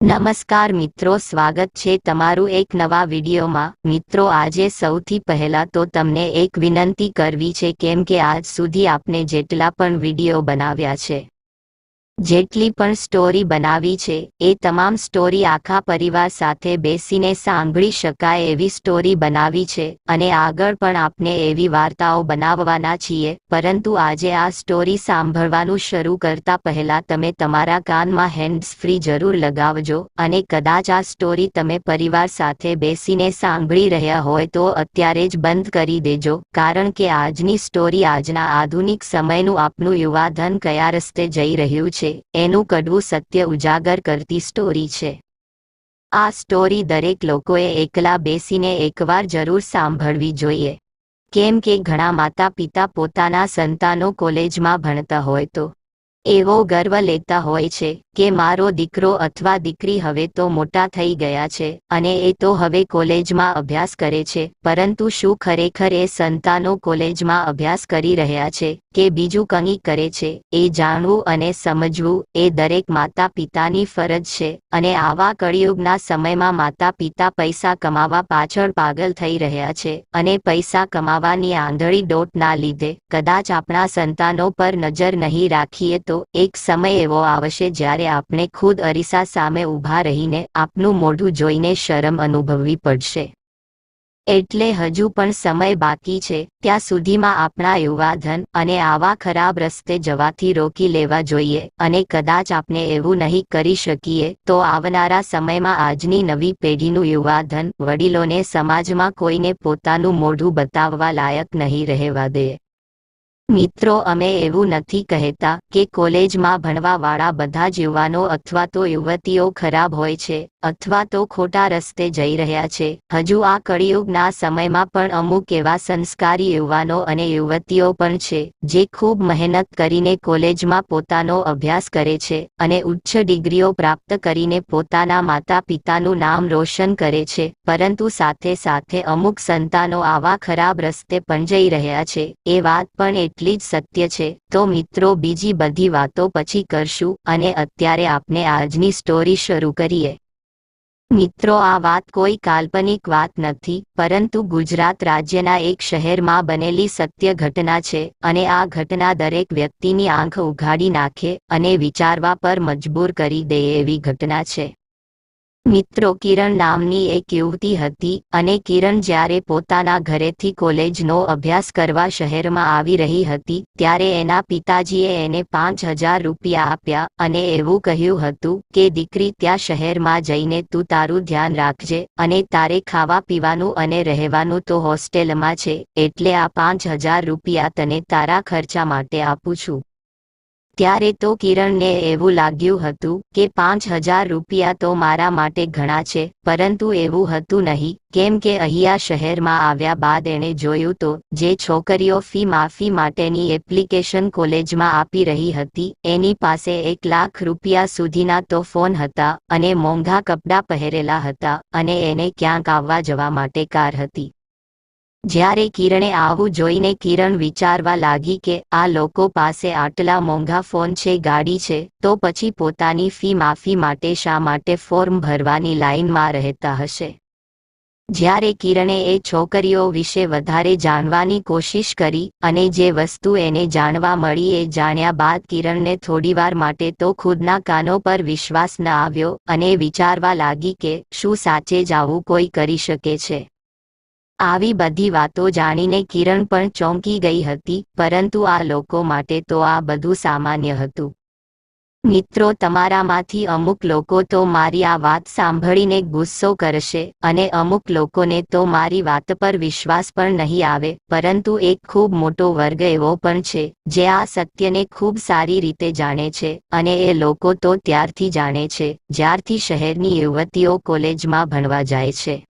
નમસ્કાર મિત્રો, સ્વાગત છે તમારું એક નવા વિડીયોમાં. મિત્રો, આજે સૌથી પહેલા તો તમને એક વિનંતી કરવી છે, કેમ કે આજ સુધી આપને જેટલા પણ વીડિયો બનાવ્યા છે જેટલી પણ સ્ટોરી બનાવી છે, એ તમામ સ્ટોરી આખા પરિવાર સાથે બેસીને સાંભળી શકાય એવી સ્ટોરી બનાવી છે અને આગળ પણ આપને એવી વાર્તાઓ બનાવવાના છીએ, પરંતુ આજે આ સ્ટોરી સાંભળવાનું શરૂ કરતા પહેલા તમે તમારા કાનમાં હેન્ડ્સ ફ્રી જરૂર લગાવજો અને કદાચ આ સ્ટોરી તમે પરિવાર સાથે બેસીને સાંભળી રહ્યા હોય તો અત્યારે જ બંધ કરી દેજો, કારણ કે આજની સ્ટોરી આજના આધુનિક સમયનું આપનું યુવાધન કયા રસ્તે જઈ રહ્યું છે એનું કડવું સત્ય ઉજાગર કરતી સ્ટોરી છે. આ સ્ટોરી દરેક લોકોએ એકલા બેસીને એકવાર જરૂર સાંભળવી જોઈએ. કેમ કે ઘણા માતા પિતા પોતાના સંતાનો કોલેજમાં ભણતા હોય તો, એવો ગર્વ લેતા હોય છે. કે મારો દીકરો અથવા દીકરી હવે તો મોટા થઈ ગયા છે અને એ તો હવે કોલેજમાં અભ્યાસ કરે છે, પરંતુ શું ખરેખર એ સંતાનો કોલેજમાં અભ્યાસ કરી રહ્યા છે કે બીજું કંઈ કરે છે, એ જાણવું અને સમજવું એ દરેક માતા પિતાની ફરજ છે અને આવા કળિયુગના સમયમાં માતા પિતા પૈસા કમાવા પાછળ પાગલ થઈ રહ્યા છે અને પૈસા કમાવાની આંધળી દોટના લીધે કદાચ આપણા સંતાનો પર નજર નહીં રાખીએ તો એક સમય એવો આવશે જ્યારે આપણે ખુદ અરીસા સામે ઊભા રહીને આપનું મોઢું જોઈને શરમ અનુભવવી પડશે. એટલે હજુ પણ સમય બાકી છે, ત્યાં સુધીમાં આપણા યુવાધન અને આવા ખરાબ રસ્તે જવાથી રોકી લેવા જોઈએ અને કદાચ આપણે એવું નહીં કરી શકીએ તો આવનારા સમયમાં આજની નવી પેઢીનું યુવાધન વડીલોને સમાજમાં કોઈને પોતાનું મોઢું બતાવવા લાયક નહીં રહેવા દે. મિત્રો, અમે એવું નથી કહેતા કે કોલેજમાં ભણવાવાળા બધા જ યુવાનો અથવા તો યુવતીઓ ખરાબ હોય છે અથવા તો ખોટા રસ્તે જઈ રહ્યા છે. હજુ આ કળિયુગના સમયમાં પણ અમુક એવા સંસ્કારી યુવાનો અને યુવતીઓ પણ છે, જે ખૂબ મહેનત કરીને કોલેજમાં પોતાનો અભ્યાસ કરે છે અને ઉચ્ચ ડિગ્રીઓ પ્રાપ્ત કરીને પોતાના માતા પિતાનું નામ રોશન કરે છે. પરંતુ સાથે સાથે અમુક સંતાનો આવા ખરાબ રસ્તે પણ જઈ રહ્યા છે. એ વાત પણ એટલી જ સત્ય છે. તો મિત્રો, બીજી બધી વાતો પછી કરશું અને અત્યારે આપણે આજની સ્ટોરી શરૂ કરીએ. મિત્રો, આ વાત કોઈ કાલ્પનિક વાત નથી, પરંતુ ગુજરાત રાજ્યના એક શહેરમાં બનેલી સત્ય ઘટના છે અને આ ઘટના દરેક વ્યક્તિની આંખ ઉઘાડી નાખે અને વિચારવા પર મજબૂર કરી દે એવી ઘટના છે. મિત્રો, કિરણ નામની એક યુવતી હતી અને કિરણ જ્યારે પોતાના ઘરેથી કોલેજનો અભ્યાસ કરવા શહેરમાં આવી રહી હતી, ત્યારે એના પિતાજીએ એને પાંચ હજાર રૂપિયા આપ્યા અને એવું કહ્યું હતું કે, દીકરી, ત્યાં શહેરમાં જઈને તું તારું ધ્યાન રાખજે અને તારે ખાવા પીવાનું અને રહેવાનું તો હોસ્ટેલમાં છે, એટલે આ પાંચ હજાર રૂપિયા તને તારા ખર્ચા માટે આપું છું. ત્યારે તો કિરણને એવું લાગ્યું હતું કે પાંચ હજાર રૂપિયા તો મારા માટે ઘણા છે, પરંતુ એવું હતું નહીં. કેમ કે અહીંયા શહેરમાં આવ્યા બાદ એણે જોયું તો, જે છોકરીઓ ફી માફી માટેની એપ્લિકેશન કોલેજમાં આપી રહી હતી, એની પાસે એક લાખ રૂપિયા સુધીના તો ફોન હતા અને મોંઘા કપડાં પહેરેલા હતા અને એને ક્યાંક આવવા જવા માટે કાર હતી. જ્યારે કિરણે આવું જોઈને કિરણ વિચારવા લાગી કે આ લોકો પાસે આટલા મોંઘા ફોન છે, ગાડી છે, તો પછી પોતાની ફી માફી માટે શા માટે ફોર્મ ભરવાની લાઇનમાં રહેતા હશે? જ્યારે કિરણે એ છોકરીઓ વિશે વધારે જાણવાની કોશિશ કરી અને જે વસ્તુ એને જાણવા મળી એ જાણ્યા બાદ કિરણને થોડીવાર માટે તો ખુદના કાનો પર વિશ્વાસ ન આવ્યો અને વિચારવા લાગી કે શું સાચે જ આવું કોઈ કરી શકે છે? આવી બધી વાતો જાણીને કિરણ પણ ચોંકી ગઈ હતી, પરંતુ આ લોકો માટે તો આ બધું સામાન્ય હતું. મિત્રો, તમારામાંથી અમુક લોકો તો મારી આ વાત સાંભળીને ગુસ્સો કરશે અને અમુક લોકોને તો મારી વાત પર વિશ્વાસ પણ નહીં આવે, પરંતુ એક ખૂબ મોટો વર્ગ એવો પણ છે, જે આ સત્યને ખૂબ સારી રીતે જાણે છે અને એ લોકો તો ત્યારથી જાણે છે, જ્યારથી શહેરની યુવતીઓ કોલેજમાં ભણવા જાય છે.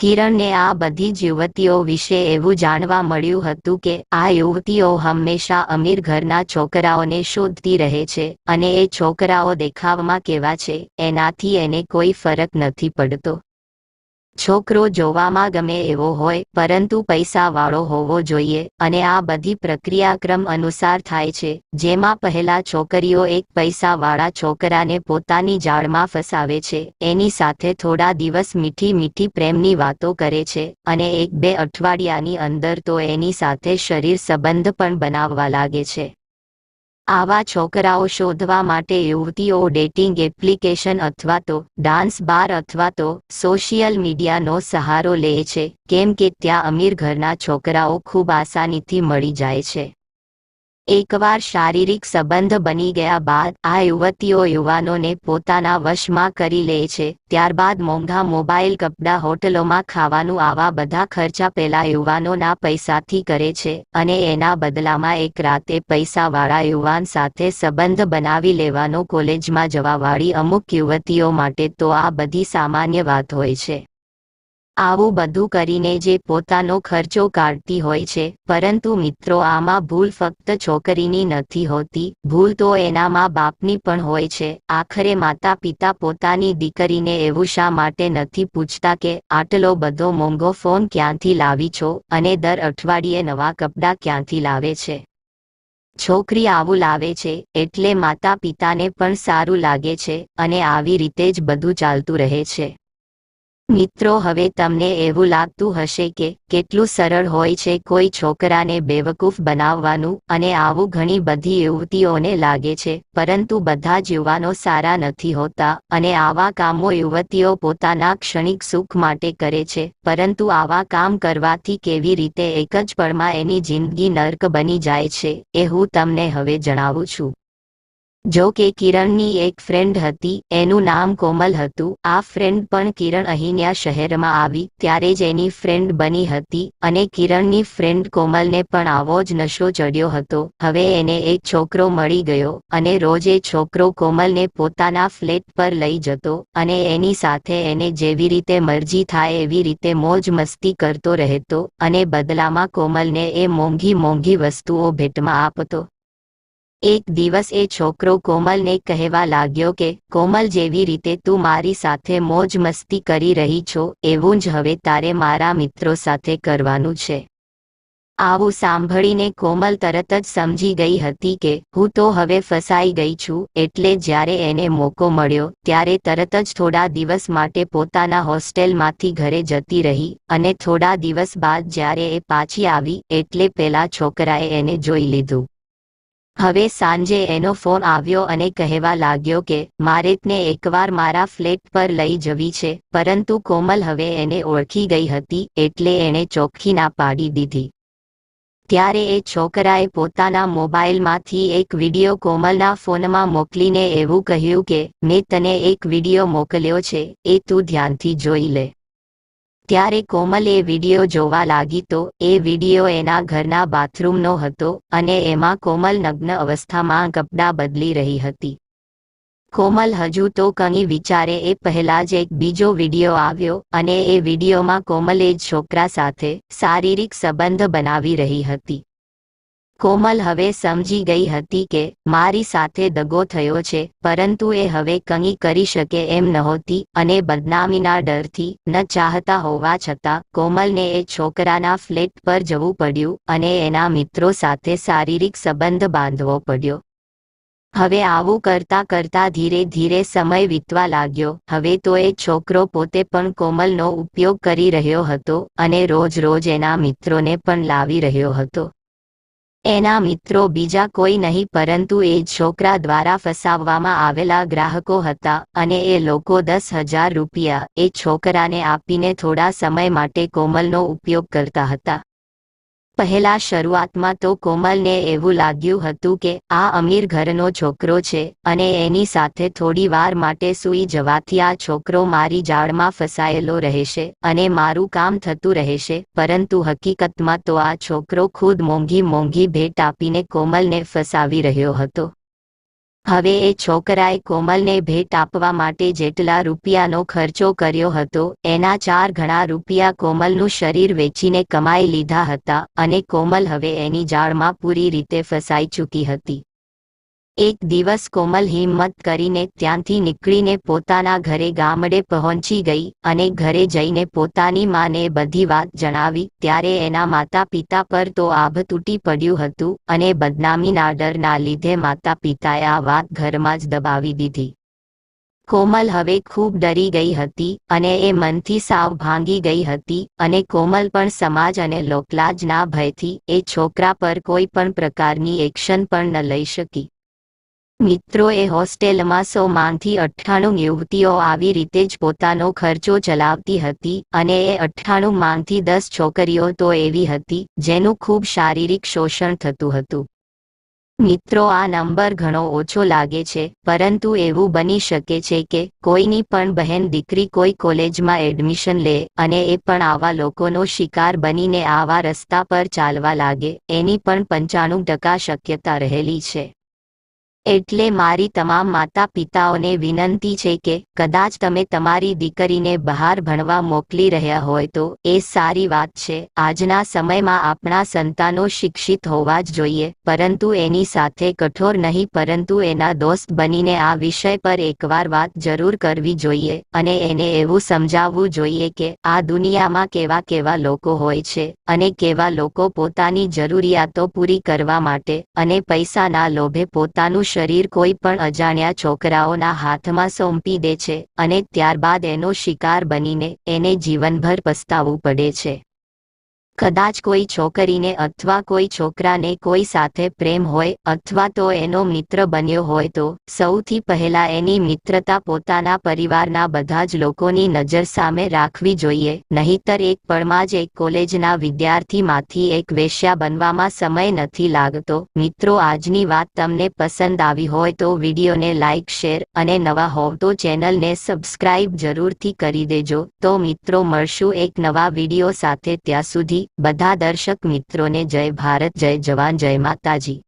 કિરણને આ બધી જ યુવતીઓ વિશે એવું જાણવા મળ્યું હતું કે આ યુવતીઓ હંમેશા અમીર ઘરના છોકરાઓને શોધતી રહે છે અને એ છોકરાઓ દેખાવમાં કેવા છે, એનાથી એને કોઈ ફરક નથી પડતો. છોકરો જોવામાં ગમે એવો હોય, પરંતુ પૈસાવાળો હોવો જોઈએ અને આ બધી પ્રક્રિયાક્રમ અનુસાર થાય છે, જેમાં પહેલા છોકરીઓ એક પૈસાવાળા છોકરાને પોતાની જાળમાં ફસાવે છે, એની સાથે થોડા દિવસ મીઠી મીઠી પ્રેમની વાતો કરે છે અને એક બે અઠવાડિયાની અંદર તો એની સાથે શરીર સંબંધ પણ બનાવવા લાગે છે. આવા છોકરાઓ શોધવા માટે યુવતીઓ ડેટિંગ એપ્લિકેશન અથવા તો ડાન્સ બાર અથવા તો સોશિયલ મીડિયાનો સહારો લે છે, કેમ કે ત્યાં અમીર ઘરના છોકરાઓ ખૂબ આસાનીથી મળી જાય છે. એકવાર શારીરિક સંબંધ બની ગયા બાદ આ યુવતીઓ યુવાનોને પોતાના વશમાં કરી લે છે. ત્યારબાદ મોંઘા મોબાઈલ કપડાં હોટલોમાં ખાવાનું, આવા બધા ખર્ચા પેલા યુવાનોના પૈસાથી કરે છે અને એના બદલામાં એક રાતે પૈસાવાળા યુવાન સાથે સંબંધ બનાવી લેવાનો કોલેજમાં જવાવાળી અમુક યુવતીઓ માટે તો આ બધી સામાન્ય વાત હોય છે. આવું બધું કરીને જે પોતાનો ખર્ચો કાઢતી હોય છે, પરંતુ મિત્રો આમાં ભૂલ ફક્ત છોકરીની નથી હોતી, ભૂલ તો એના મા બાપની પણ હોય છે, આખરે માતા પિતા પોતાની દીકરીને એવું શા માટે નથી પૂછતા કે, આટલો બધો મોંઘો ફોન ક્યાંથી લાવી છો અને દર અઠવાડિયે નવા કપડાં ક્યાંથી લાવે છે? છોકરી આવું લાવે છે, એટલે માતા પિતાને પણ સારું લાગે છે અને આવી રીતે જ બધું ચાલતું રહે છે. મિત્રો, હવે તમને એવું લાગતું હશે કે કેટલું સરળ હોય છે કોઈ છોકરાને બેવકૂફ બનાવવાનું અને આવું ઘણી બધી યુવતીઓને લાગે છે. પરંતુ બધા જ યુવાનો સારા નથી હોતા અને આવા કામો યુવતીઓ પોતાના ક્ષણિક સુખ માટે કરે છે. પરંતુ આવા કામ કરવાથી કેવી રીતે એક જ પળમાં એની જિંદગી નર્ક બની જાય છે, એ હું તમને હવે જણાવું છું. જો કે કિરણની એક ફ્રેન્ડ હતી, એનું નામ કોમલ હતું. આ ફ્રેન્ડ પણ કિરણ અહીંયા શહેરમાં આવી, ત્યારે જ એની ફ્રેન્ડ બની હતી અને કિરણની ફ્રેન્ડ કોમલને પણ આવો જ નશો ચડ્યો હતો. હવે એને એક છોકરો મળી ગયો અને રોજ એ છોકરો કોમલને પોતાના ફ્લેટ પર લઈ જતો અને એની સાથે એને જેવી રીતે મરજી થાય એવી રીતે મોજ મસ્તી કરતો રહેતો અને બદલામાં કોમલને એ મોંઘી મોંઘી વસ્તુઓ ભેટમાં આપતો. એક દિવસ એ છોકરો કોમલને કહેવા લાગ્યો કે, કોમલ, જેવી રીતે તું મારી સાથે મોજ મસ્તી કરી રહી છો, એવું જ હવે તારે મારા મિત્રો સાથે કરવાનું છે. આવું સાંભળીને કોમલ તરત જ સમજી ગઈ હતી કે, હું તો હવે ફસાઈ ગઈ છું, એટલે જ્યારે એને મોકો મળ્યો, ત્યારે તરત જ થોડા દિવસ માટે પોતાના હોસ્ટેલમાંથી ઘરે જતી રહી અને થોડા દિવસ બાદ જ્યારે એ પાછી આવી, એટલે પેલા છોકરાએ એને જોઈ લીધું. હવે સાંજે એનો ફોન આવ્યો અને કહેવા લાગ્યો કે મારે તને એકવાર મારા ફ્લેટ પર લઈ જવી છે, પરંતુ કોમલ હવે એને ઓળખી ગઈ હતી, એટલે એણે ચોખ્ખી ના પાડી દીધી. ત્યારે એ છોકરાએ પોતાના મોબાઈલમાંથી એક વીડિયો કોમલના ફોનમાં મોકલીને એવું કહ્યું કે, મેં તને એક વીડિયો મોકલ્યો છે, એ તું ધ્યાનથી જોઈ લે. ત્યારે કોમલ એ વીડિયો જોવા લાગી તો એ વીડિયો એના ઘરના બાથરૂમનો હતો અને એમાં કોમલ નગ્ન અવસ્થામાં કપડાં બદલી રહી હતી. કોમલ હજુ તો કંઈ વિચારે એ પહેલા જ એક બીજો વીડિયો આવ્યો અને એ વિડીયોમાં કોમલ એ છોકરા સાથે શારીરિક સંબંધ બનાવી રહી હતી. કોમલ હવે સમજી ગઈ હતી કે મારી સાથે દગો થયો છે, પરંતુ એ હવે કંઈ કરી શકે એમ નહોતી અને બદનામીના ડરથી ન ચાહતા હોવા છતાં કોમલને એ છોકરાના ફ્લેટ પર જવું પડ્યું અને એના મિત્રો સાથે શારીરિક સંબંધ બાંધવો પડ્યો. હવે આવું કરતા કરતા ધીરે ધીરે સમય વીતવા લાગ્યો, હવે તો એ છોકરો પોતે પણ કોમલનો ઉપયોગ કરી રહ્યો હતો અને રોજ રોજ એના મિત્રોને પણ લાવી રહ્યો હતો. એના મિત્રો બીજા કોઈ નહીં, પરંતુ એ છોકરા દ્વારા ફસાવવામાં આવેલા ગ્રાહકો હતા અને એ લોકો દસ હજાર રૂપિયા એ છોકરાને આપીને થોડા સમય માટે કોમલનો ઉપયોગ કરતા હતા. પહેલા શરૂઆતમાં તો કોમલને એવું લાગ્યું હતું કે આ અમીર ઘરનો છોકરો છે અને એની સાથે થોડી વાર માટે સૂઈ જવાથી આ છોકરો મારી જાળમાં ફસાયેલો રહેશે અને મારું કામ થતું રહેશે. પરંતુ હકીકતમાં તો આ છોકરો ખુદ મોંઘી મોંઘી ભેટ આપીને કોમલને ફસાવી રહ્યો હતો. હવે એ છોકરાએ કોમલને ભેટ આપવા માટે જેટલા રૂપિયાનો ખર્ચો કર્યો હતો, એના ચાર ઘણા રૂપિયા કોમલનું શરીર વેચીને કમાઈ લીધા હતા અને કોમલ હવે એની જાળમાં પૂરી રીતે ફસાઈ ચૂકી હતી. એક દિવસ કોમલ હિંમત કરીને ત્યાંથી નીકળીને પોતાના ઘરે ગામડે પહોંચી ગઈ અને ઘરે જઈને પોતાની માને બધી વાત જણાવી. ત્યારે એના માતા પિતા પર તો આભ તૂટી પડ્યું હતું અને બદનામીના ડરના લીધે માતા પિતાએ આ વાત ઘરમાં જ દબાવી દીધી. કોમલ હવે ખૂબ ડરી ગઈ હતી અને એ મનથી સાવ ભાંગી ગઈ હતી અને કોમલ પણ સમાજ અને લોકલાજના ભયથી એ છોકરા પર કોઈ પણ પ્રકારની એક્શન પણ ન લઈ શકી. મિત્રોએ હોસ્ટેલમાં સો માંથી અઠ્ઠાણું યુવતીઓ આવી રીતે જ પોતાનો ખર્ચો ચલાવતી હતી અને એ અઠ્ઠાણું માંથી દસ છોકરીઓ તો એવી હતી, જેનું ખૂબ શારીરિક શોષણ થતું હતું. મિત્રો, આ નંબર ઘણો ઓછો લાગે છે, પરંતુ એવું બની શકે છે કે કોઈની પણ બહેન દીકરી કોઈ કોલેજમાં એડમિશન લે અને એ પણ આવા લોકોનો શિકાર બનીને આવા રસ્તા પર ચાલવા લાગે, એની પણ પંચાણું ટકા શક્યતા રહેલી છે. એટલે મારી તમામ માતા પિતાઓને વિનંતી છે કે, કદાચ તમે તમારી દીકરીને બહાર ભણવા મોકલી રહ્યા હોય તો એ સારી વાત છે. આજના સમયમાં આપણા સંતાનો શિક્ષિત હોવા જ જોઈએ, પરંતુ એની સાથે કઠોર નહીં, પરંતુ એના દોસ્ત બનીને આ વિષય પર એકવાર વાત જરૂર કરવી જોઈએ અને એને એવું સમજાવવું જોઈએ કે આ દુનિયામાં કેવા કેવા લોકો હોય છે અને કેવા લોકો પોતાની જરૂરિયાતો પૂરી કરવા માટે અને પૈસાના લોભે પોતાનું શરીર કોઈ પણ અજાણ્યા છોકરાઓના હાથમાં સોંપી દે છે અને ત્યારબાદ એનો શિકાર બનીને એને જીવનભર પસ્તાવવું પડે છે. કદાચ કોઈ છોકરીને અથવા કોઈ છોકરાને કોઈ સાથે પ્રેમ હોય અથવા તો એનો મિત્ર બન્યો હોય તો, સૌથી પહેલા એની મિત્રતા પોતાના પરિવારના બધા જ લોકોની નજર સામે રાખવી જોઈએ, નહીતર એક પળમાં જ એક કોલેજના વિદ્યાર્થીમાંથી એક વેશ્યા બનવામાં સમય નથી લાગતો. મિત્રો, આજની વાત તમને પસંદ આવી હોય તો વિડીયોને લાઇક શેર અને નવા હોવ તો ચેનલને સબસ્ક્રાઇબ જરૂરથી કરી દેજો. તો મિત્રો, મળશું એક નવા વીડિયો સાથે ત્યાં સુધી. બધા દર્શક મિત્રોને જય ભારત જય જવાન જય માતાજી.